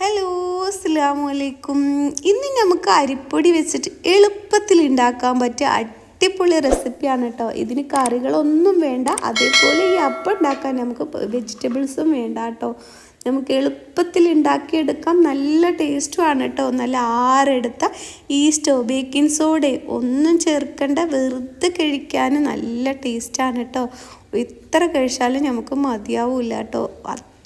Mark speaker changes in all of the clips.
Speaker 1: Hello അസ്സാമലൈക്കും ഇന്ന് നമുക്ക് അരിപ്പൊടി വെച്ചിട്ട് എളുപ്പത്തിൽ ഉണ്ടാക്കാൻ പറ്റിയ അടിപൊളി റെസിപ്പിയാണ് കേട്ടോ ഇതിന് കറികളൊന്നും വേണ്ട അതേപോലെ ഈ അപ്പം ഉണ്ടാക്കാൻ നമുക്ക് വെജിറ്റബിൾസും വേണ്ട കേട്ടോ നമുക്ക് എളുപ്പത്തിൽ ഉണ്ടാക്കിയെടുക്കാം നല്ല ടേസ്റ്റുമാണ് കേട്ടോ നല്ല ആരെടുത്ത ഈസ്റ്റോ ബേക്കിംഗ് സോഡ ഒന്നും ചേർക്കേണ്ട. വെറുതെ കഴിക്കാൻ നല്ല ടേസ്റ്റാണ് കേട്ടോ എത്ര കഴിച്ചാലും നമുക്ക് മതിയാവില്ല കേട്ടോ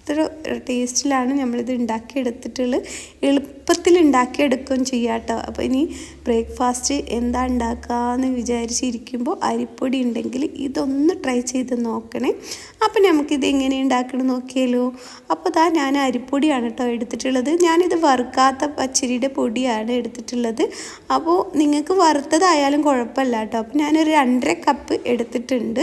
Speaker 1: അത്ര ടേസ്റ്റിലാണ് നമ്മളിത് ഉണ്ടാക്കിയെടുത്തിട്ടുള്ളത്. എളുപ്പത്തിൽ ഉണ്ടാക്കിയെടുക്കുകയും ചെയ്യാം കേട്ടോ. അപ്പോൾ ഇനി ബ്രേക്ക്ഫാസ്റ്റ് എന്താ ഉണ്ടാക്കാമെന്ന് വിചാരിച്ചിരിക്കുമ്പോൾ അരിപ്പൊടി ഉണ്ടെങ്കിൽ ഇതൊന്ന് ട്രൈ ചെയ്ത് നോക്കണേ. അപ്പോൾ നമുക്കിത് എങ്ങനെ ഉണ്ടാക്കണം നോക്കിയാലോ. അപ്പോൾ ഇതാ ഞാൻ അരിപ്പൊടിയാണ് കേട്ടോ എടുത്തിട്ടുള്ളത്. ഞാനിത് വറുക്കാത്ത പച്ചരിയുടെ പൊടിയാണ് എടുത്തിട്ടുള്ളത്. അപ്പോൾ നിങ്ങൾക്ക് വറുത്തതായാലും കുഴപ്പമില്ല കേട്ടോ. അപ്പോൾ ഞാനൊരു രണ്ടര കപ്പ് എടുത്തിട്ടുണ്ട്.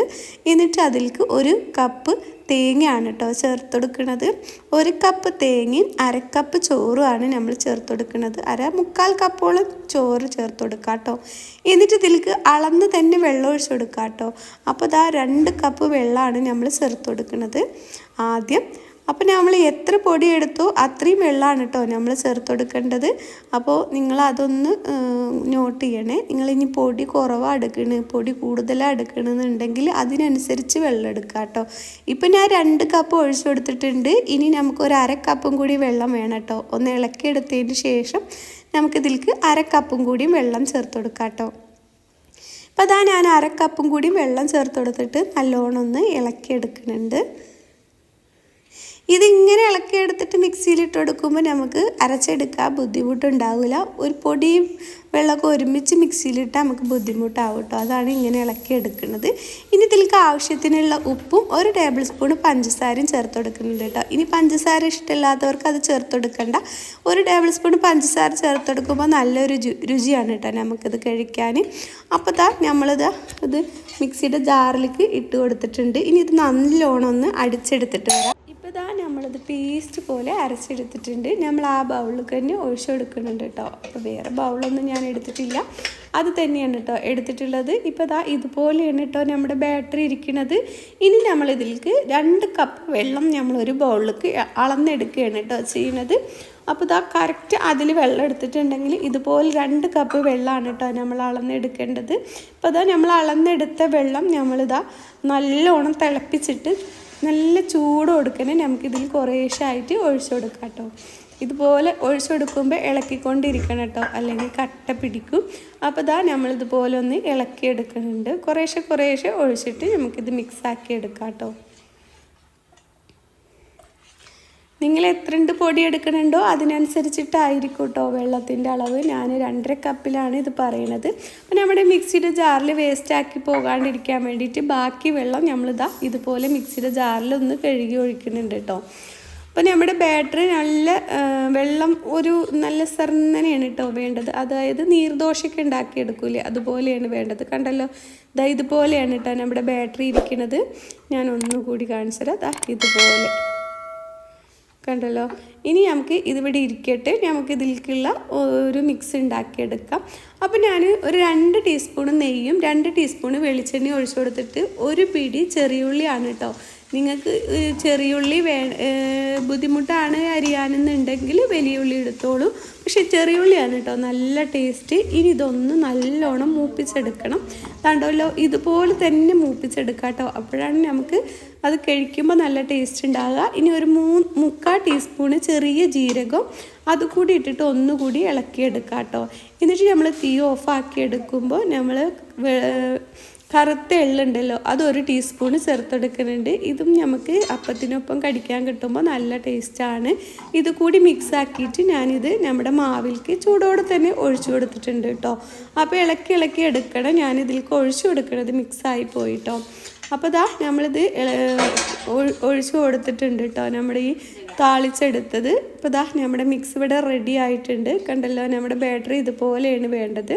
Speaker 1: എന്നിട്ട് അതിലേക്ക് ഒരു കപ്പ് തേങ്ങയാണ് കേട്ടോ ചേർത്തെടുക്കുന്നത് ഒരു കപ്പ് തേങ്ങയും അരക്കപ്പ് കപ്പ് ചോറുമാണ് നമ്മൾ ചേർത്തെടുക്കുന്നത് അര മുക്കാൽ കപ്പോളം ചോറ് ചേർത്ത് കൊടുക്കുക കേട്ടോ എന്നിട്ട് ഇതിലേക്ക് അളന്ന് തന്നെ വെള്ളം ഒഴിച്ചു കൊടുക്കുക കേട്ടോ അപ്പോൾ ഇതാ രണ്ട് കപ്പ് വെള്ളമാണ് നമ്മൾ ചേർത്ത് കൊടുക്കുന്നത് ആദ്യം അപ്പോൾ നമ്മൾ എത്ര പൊടി എടുത്തോ അത്രയും വെള്ളമാണ് കേട്ടോ നമ്മൾ ചേർത്ത് കൊടുക്കേണ്ടത് അപ്പോൾ നിങ്ങൾ അതൊന്ന് നോട്ട് ചെയ്യണേ. നിങ്ങൾ ഇനി പൊടി കുറവാണ് എടുക്കണ് പൊടി കൂടുതലാണ് എടുക്കണമെന്നുണ്ടെങ്കിൽ അതിനനുസരിച്ച് വെള്ളം എടുക്കുക കേട്ടോ ഇപ്പം ഞാൻ രണ്ട് കപ്പ് ഒഴിച്ചു കൊടുത്തിട്ടുണ്ട്. ഇനി നമുക്ക് ഒരു അര കപ്പും കൂടി വെള്ളം വേണം കേട്ടോ ഒന്ന് ഇളക്കി എടുത്തതിന് ശേഷം നമുക്കിതിലേക്ക് അര കപ്പും കൂടിയും വെള്ളം ചേർത്ത് കൊടുക്കാം കേട്ടോ അപ്പോൾ അതാ ഞാൻ അര കപ്പും കൂടി വെള്ളം ചേർത്ത് കൊടുത്തിട്ട് നല്ലോണം ഒന്ന് ഇളക്കി എടുക്കുന്നുണ്ട്. ഇളക്കി എടുത്തിട്ട് മിക്സിയിലിട്ട് കൊടുക്കുമ്പോൾ നമുക്ക് അരച്ചെടുക്കാൻ ബുദ്ധിമുട്ടുണ്ടാവില്ല ഒരു പൊടിയും വെള്ളമൊക്കെ ഒരുമിച്ച് മിക്സിയിലിട്ട് നമുക്ക് ബുദ്ധിമുട്ടാവും കേട്ടോ അതാണ് ഇങ്ങനെ ഇളക്കി എടുക്കുന്നത്. ഇനി ഇതിലേക്ക് ആവശ്യത്തിനുള്ള ഉപ്പും ഒരു ടേബിൾ സ്പൂൺ പഞ്ചസാരയും ചേർത്ത് കൊടുക്കുന്നുണ്ട് കേട്ടോ ഇനി പഞ്ചസാര ഇഷ്ടമില്ലാത്തവർക്ക് അത് ചേർത്ത് കൊടുക്കണ്ട. ഒരു ടേബിൾ സ്പൂൺ പഞ്ചസാര ചേർത്ത് കൊടുക്കുമ്പോൾ നല്ലൊരു രുചിയാണ് കേട്ടോ നമുക്കിത് കഴിക്കാൻ അപ്പോൾ താ നമ്മളിത് ഇത് മിക്സിയുടെ ജാറിലേക്ക് ഇട്ട് കൊടുത്തിട്ടുണ്ട്. ഇനി ഇത് നല്ലോണം ഒന്ന് അടിച്ചെടുത്തിട്ട് വരാം. നമ്മളിത് പേസ്റ്റ് പോലെ അരച്ചെടുത്തിട്ടുണ്ട്. നമ്മൾ ആ ബൗളിൽ തന്നെ ഒഴിച്ചു കൊടുക്കുന്നുണ്ട് കേട്ടോ അപ്പോൾ വേറെ ബൗളൊന്നും ഞാൻ എടുത്തിട്ടില്ല. അത് തന്നെയാണ് കേട്ടോ എടുത്തിട്ടുള്ളത്. ഇപ്പോൾ ഇതാ ഇതുപോലെയാണ് കേട്ടോ നമ്മുടെ ബാറ്ററി ഇരിക്കുന്നത്. ഇനി നമ്മൾ ഇതിലേക്ക് രണ്ട് കപ്പ് വെള്ളം നമ്മളൊരു ബൗളിലേക്ക് അളന്നെടുക്കുകയാണ് കേട്ടോ ചെയ്യുന്നത്. അപ്പോൾ ഇതാ കറക്റ്റ് അതിൽ വെള്ളം എടുത്തിട്ടുണ്ടെങ്കിൽ ഇതുപോലെ രണ്ട് കപ്പ് വെള്ളമാണ് കേട്ടോ നമ്മൾ അളന്നെടുക്കേണ്ടത്. അപ്പോൾ ഇതാ നമ്മൾ അളന്നെടുത്ത വെള്ളം നമ്മളിതാ നല്ലോണം തിളപ്പിച്ചിട്ട് നല്ല ചൂട് കൊടുക്കണേ. നമുക്കിതിൽ കുറേശ്ശായിട്ട് ഒഴിച്ചു കൊടുക്കാം കേട്ടോ. ഇതുപോലെ ഒഴിച്ചു കൊടുക്കുമ്പോൾ ഇളക്കിക്കൊണ്ടിരിക്കണം കേട്ടോ. അല്ലെങ്കിൽ കട്ട പിടിക്കും. അപ്പോൾ ഇതാ നമ്മളിതുപോലെ ഒന്ന് ഇളക്കിയെടുക്കുന്നുണ്ട്. കുറേശ്ശെ കുറേശ്ശെ ഒഴിച്ചിട്ട് നമുക്കിത് മിക്സാക്കി എടുക്കാം കേട്ടോ. നിങ്ങൾ എത്രണ്ട് പൊടി എടുക്കണുണ്ടോ അതിനനുസരിച്ചിട്ടായിരിക്കും കേട്ടോ വെള്ളത്തിന്റെ അളവ്. ഞാൻ രണ്ടര കപ്പിലാണ് ഇത് പറയണത്. അപ്പോൾ നമ്മുടെ മിക്സിയുടെ ജാറിൽ വേസ്റ്റാക്കി പോകാണ്ടിരിക്കാൻ വേണ്ടിയിട്ട് ബാക്കി വെള്ളം നമ്മളിതാ ഇതുപോലെ മിക്സിയുടെ ജാറിൽ ഒന്ന് കഴുകി ഒഴിക്കുന്നുണ്ട് കേട്ടോ. അപ്പോൾ നമ്മുടെ ബാറ്ററി നല്ല വെള്ളം ഒരു നല്ല സർന്നനെയാണ് കേട്ടോ വേണ്ടത്. അതായത് നീർദോശയൊക്കെ ഉണ്ടാക്കിയെടുക്കൂലേ അതുപോലെയാണ് വേണ്ടത്. കണ്ടല്ലോ ഇതാ ഇതുപോലെയാണ് കേട്ടോ നമ്മുടെ ബാറ്ററി ഇരിക്കുന്നത് ഞാൻ ഒന്നുകൂടി കാണിച്ചു തരാം ഇതുപോലെ. കണ്ടല്ലോ. ഇനി നമുക്ക് ഇതിവിടെ ഇരിക്കട്ടെ. നമുക്ക് ഇതിലേക്കുള്ള ഒരു മിക്സ് ഉണ്ടാക്കിയെടുക്കാം. അപ്പോൾ ഞാൻ ഒരു രണ്ട് ടീസ്പൂൺ നെയ്യും രണ്ട് ടീസ്പൂൺ വെളിച്ചെണ്ണ ഒഴിച്ചു കൊടുത്തിട്ട് ഒരു പിടി ചെറിയുള്ളിയാണ് കേട്ടോ നിങ്ങൾക്ക് ചെറിയുള്ളി വേ ബുദ്ധിമുട്ടാണ് അരിയാനെന്നുണ്ടെങ്കിൽ വലിയ ഉള്ളി എടുത്തോളൂ. പക്ഷേ ചെറിയുള്ളിയാണ് കേട്ടോ നല്ല ടേസ്റ്റ്. ഇനി ഇതൊന്ന് നല്ലോണം മൂപ്പിച്ചെടുക്കണം. കണ്ടല്ലോ ഇതുപോലെ തന്നെ മൂപ്പിച്ചെടുക്കാം കേട്ടോ. അപ്പോഴാണ് നമുക്ക് അത് കഴിക്കുമ്പോൾ നല്ല ടേസ്റ്റ് ഉണ്ടാകുക ഇനി ഒരു മൂ മുക്കാൽ ടീസ്പൂണ് ചെറിയ ജീരകം അതുകൂടി ഇട്ടിട്ട് ഒന്നുകൂടി ഇളക്കിയെടുക്കാം കേട്ടോ. എന്നിട്ട് നമ്മൾ തീ ഓഫാക്കി എടുക്കുമ്പോൾ നമ്മൾ കറുത്ത എള്ളുണ്ടല്ലോ അതൊരു ടീസ്പൂൺ ചേർത്തെടുക്കുന്നുണ്ട്. ഇതും നമുക്ക് അപ്പത്തിനൊപ്പം കടിക്കാൻ കിട്ടുമ്പോൾ നല്ല ടേസ്റ്റാണ് ഇത് കൂടി മിക്സ് ആക്കിയിട്ട് ഞാനിത് നമ്മുടെ മാവിലേക്ക് ചൂടോടെ തന്നെ ഒഴിച്ചു കൊടുത്തിട്ടുണ്ട് കേട്ടോ അപ്പോൾ ഇളക്കി ഇളക്കി എടുക്കണം. ഞാനിതിലേക്ക് ഒഴിച്ചു കൊടുക്കണത് മിക്സായി പോയിട്ടോ അപ്പോൾ ഇതാ നമ്മളിത് ഒഴിച്ചു കൊടുത്തിട്ടുണ്ട് കേട്ടോ നമ്മുടെ ഈ താളിച്ചെടുത്തത്. ഇപ്പോൾ ഇതാ നമ്മുടെ മിക്സ് ഇവിടെ റെഡി ആയിട്ടുണ്ട്. കണ്ടല്ലോ നമ്മുടെ ബാറ്ററി ഇതുപോലെയാണ് വേണ്ടത്.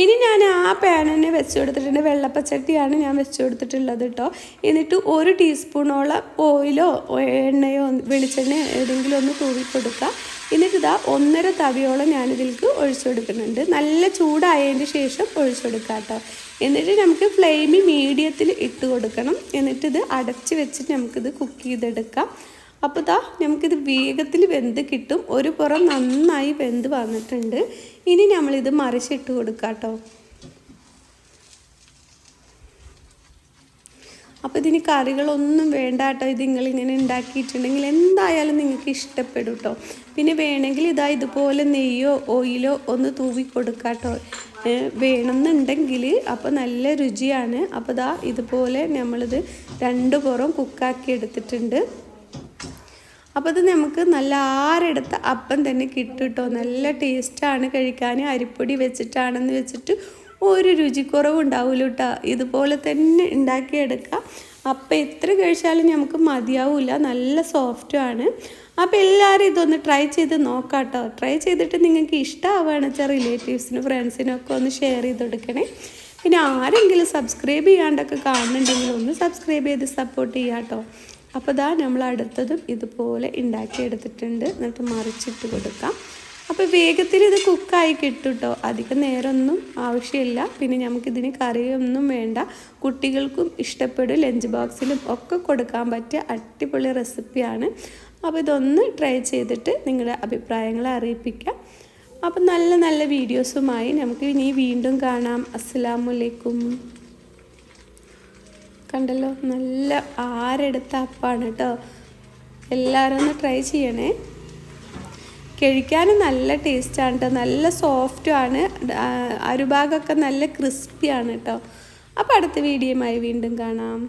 Speaker 1: ഇനി ഞാൻ ആ പാൻ തന്നെ വെച്ച് കൊടുത്തിട്ടുണ്ട് വെള്ളപ്പച്ചട്ടിയാണ് ഞാൻ വെച്ച് കൊടുത്തിട്ടുള്ളത് കേട്ടോ എന്നിട്ട് ഒരു ടീസ്പൂണോളം ഓയിലോ എണ്ണയോ വെളിച്ചെണ്ണ ഏതെങ്കിലും ഒന്ന് തൂവി കൊടുക്കുക. എന്നിട്ട് ഇതാ ഒന്നര തവിയോളം ഞാനിതിലേക്ക് ഒഴിച്ചു കൊടുക്കുന്നുണ്ട്. നല്ല ചൂടായതിന് ശേഷം ഒഴിച്ചു കൊടുക്കുക കേട്ടോ എന്നിട്ട് നമുക്ക് ഫ്ലെയിം മീഡിയത്തിൽ ഇട്ട് കൊടുക്കണം. എന്നിട്ട് ഇത് അടച്ച് വെച്ചിട്ട് നമുക്കിത് കുക്ക് ചെയ്തെടുക്കാം. അപ്പോൾ ഇതാ നമുക്കിത് വേഗത്തിൽ വെന്ത് കിട്ടും. ഒരു പുറം നന്നായി വെന്ത് വന്നിട്ടുണ്ട്. ഇനി നമ്മളിത് മറിച്ചിട്ട് കൊടുക്കാം കേട്ടോ. അപ്പോൾ ഇതിന് കറികളൊന്നും വേണ്ട കേട്ടോ. ഇത് നിങ്ങളിങ്ങനെ ഉണ്ടാക്കിയിട്ടുണ്ടെങ്കിൽ എന്തായാലും നിങ്ങൾക്ക് ഇഷ്ടപ്പെടും കേട്ടോ. പിന്നെ വേണമെങ്കിൽ ഇതാ ഇതുപോലെ നെയ്യോ ഓയിലോ ഒന്ന് തൂവി കൊടുക്കാം കേട്ടോ. വേണമെന്നുണ്ടെങ്കിൽ അപ്പോൾ നല്ല രുചിയാണ്. അപ്പോൾ ഇതാ ഇതുപോലെ നമ്മളിത് രണ്ട് പുറം കുക്കാക്കി എടുത്തിട്ടുണ്ട്. അപ്പോൾ ഇത് നമുക്ക് നല്ല ആരെടുത്ത അപ്പം തന്നെ കിട്ടും കേട്ടോ നല്ല ടേസ്റ്റാണ് കഴിക്കാൻ അരിപ്പൊടി വെച്ചിട്ടാണെന്ന് വെച്ചിട്ട് ഒരു രുചിക്കുറവും ഉണ്ടാവില്ല കേട്ടോ ഇതുപോലെ തന്നെ ഉണ്ടാക്കിയെടുക്കാം. അപ്പം എത്ര കഴിച്ചാലും നമുക്ക് മതിയാവില്ല നല്ല സോഫ്റ്റുമാണ് അപ്പോൾ എല്ലാവരും ഇതൊന്ന് ട്രൈ ചെയ്ത് നോക്കാം കേട്ടോ ട്രൈ ചെയ്തിട്ട് നിങ്ങൾക്ക് ഇഷ്ടമാവുകയാണ് വെച്ചാൽ റിലേറ്റീവ്സിനും ഫ്രണ്ട്സിനും ഒക്കെ ഒന്ന് ഷെയർ ചെയ്ത് കൊടുക്കണേ. പിന്നെ ആരെങ്കിലും സബ്സ്ക്രൈബ് ചെയ്യാണ്ടൊക്കെ കാണുന്നുണ്ടെങ്കിൽ ഒന്ന് സബ്സ്ക്രൈബ് ചെയ്ത് സപ്പോർട്ട് ചെയ്യാം കേട്ടോ അപ്പോൾ ഇതാ നമ്മൾ അടുത്തതും ഇതുപോലെ ഉണ്ടാക്കിയെടുത്തിട്ടുണ്ട്. എന്നിട്ട് മറിച്ചിട്ട് കൊടുക്കാം. അപ്പോൾ വേഗത്തിൽ ഇത് കുക്കായി കിട്ടും കേട്ടോ അധികം നേരമൊന്നും ആവശ്യമില്ല. പിന്നെ നമുക്കിതിന് കറിയൊന്നും വേണ്ട. കുട്ടികൾക്കും ഇഷ്ടപ്പെടും. ലഞ്ച് ബോക്സിലും ഒക്കെ കൊടുക്കാൻ പറ്റിയ അടിപൊളി റെസിപ്പിയാണ്. അപ്പോൾ ഇതൊന്ന് ട്രൈ ചെയ്തിട്ട് നിങ്ങളുടെ അഭിപ്രായങ്ങളെ അറിയിപ്പിക്കാം. അപ്പം നല്ല നല്ല വീഡിയോസുമായി നമുക്ക് ഇനി വീണ്ടും കാണാം. അസ്സലാമലൈക്കും കണ്ടല്ലോ? നല്ല ആരെടുത്ത അപ്പാണ് കേട്ടോ എല്ലാവരും ഒന്ന് ട്രൈ ചെയ്യണേ. കഴിക്കാനും നല്ല ടേസ്റ്റാണ് കേട്ടോ നല്ല സോഫ്റ്റുമാണ് അരുഭാഗമൊക്കെ നല്ല ക്രിസ്പിയാണ് കേട്ടോ അപ്പോൾ അടുത്ത വീഡിയോയുമായി വീണ്ടും കാണാം.